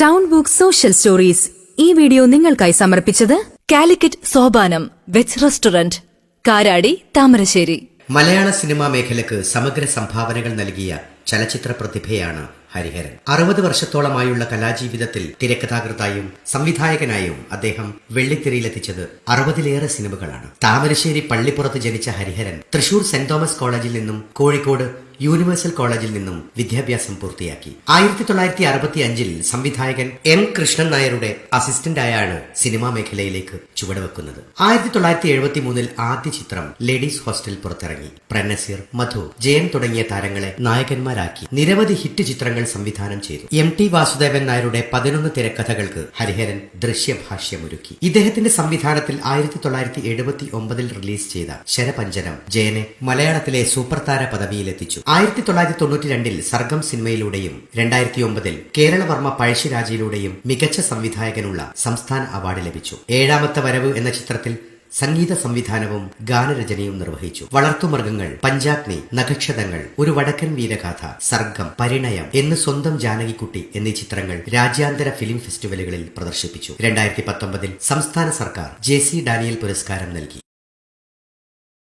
Town book social stories ഈ video നിങ്ങൾക്കായി സമർപ്പിച്ചത് Calicut Sopanam veg restaurant Karadi Thamarassery. Malayala cinema മേഖലക്ക് സമഗ്ര സംഭാവനകൾ നൽകിയ ചലച്ചിത്ര പ്രതിഭയാണ് ഹരിഹരൻ. അറുപത് വർഷത്തോളമായുള്ള കലാജീവിതത്തിൽ തിരക്കഥാകൃത്തായും സംവിധായകനായും അദ്ദേഹം വെള്ളിത്തിരയിലെത്തിച്ചത് അറുപതിലേറെ സിനിമകളാണ്. താമരശ്ശേരി പള്ളിപ്പുറത്ത് ജനിച്ച ഹരിഹരൻ തൃശൂർ സെന്റ് തോമസ് കോളേജിൽ നിന്നും കോഴിക്കോട് യൂണിവേഴ്സൽ കോളേജിൽ നിന്നും വിദ്യാഭ്യാസം പൂർത്തിയാക്കി. ആയിരത്തി തൊള്ളായിരത്തി അറുപത്തി അഞ്ചിൽ സംവിധായകൻ എം കൃഷ്ണൻ നായരുടെ അസിസ്റ്റന്റായാണ് സിനിമാ മേഖലയിലേക്ക് ചുവടുവെക്കുന്നത്. ആയിരത്തി തൊള്ളായിരത്തി എഴുപത്തി മൂന്നിൽ ആദ്യ ചിത്രം ലേഡീസ് ഹോസ്റ്റൽ പുറത്തിറങ്ങി. പ്രനസീർ മധു ജയൻ തുടങ്ങിയ താരങ്ങളെ നായകന്മാരാക്കി നിരവധി ഹിറ്റ് ചിത്രങ്ങൾ സംവിധാനം ചെയ്തു. എം. ടി. വാസുദേവൻ നായരുടെ പതിനൊന്ന് തിരക്കഥകൾക്ക് ഹരിഹരൻ ദൃശ്യഭാഷ്യമൊരുക്കി. ഇദ്ദേഹത്തിന്റെ സംവിധാനത്തിൽ ആയിരത്തി തൊള്ളായിരത്തി എഴുപത്തി ഒമ്പതിൽ റിലീസ് ചെയ്ത ശരപഞ്ചനം ജയനെ മലയാളത്തിലെ സൂപ്പർ താര പദവിയിലെത്തിച്ചു. ആയിരത്തി തൊള്ളായിരത്തി തൊണ്ണൂറ്റി രണ്ടിൽ സർഗം സിനിമയിലൂടെയും രണ്ടായിരത്തി ഒമ്പതിൽ കേരളവർമ്മ പഴശ്ശിരാജയിലൂടെയും മികച്ച സംവിധായകനുള്ള സംസ്ഥാന അവാർഡ് ലഭിച്ചു. ഏഴാമത്തെ വരവ് എന്ന ചിത്രത്തിൽ സംഗീത സംവിധാനവും ഗാനരചനയും നിർവഹിച്ചു. വളർത്തുമൃഗങ്ങൾ പഞ്ചാഗ്നി നഖക്ഷതങ്ങൾ ഒരു വടക്കൻ വീരഗാഥ സർഗം പരിണയം എന്ന് സ്വന്തം ജാനകിക്കുട്ടി എന്നീ ചിത്രങ്ങൾ രാജ്യാന്തര ഫിലിം ഫെസ്റ്റിവലുകളിൽ പ്രദർശിപ്പിച്ചു. രണ്ടായിരത്തി പത്തൊമ്പതിൽ സംസ്ഥാന സർക്കാർ ജെ സി ഡാനിയൽ പുരസ്കാരം നൽകി.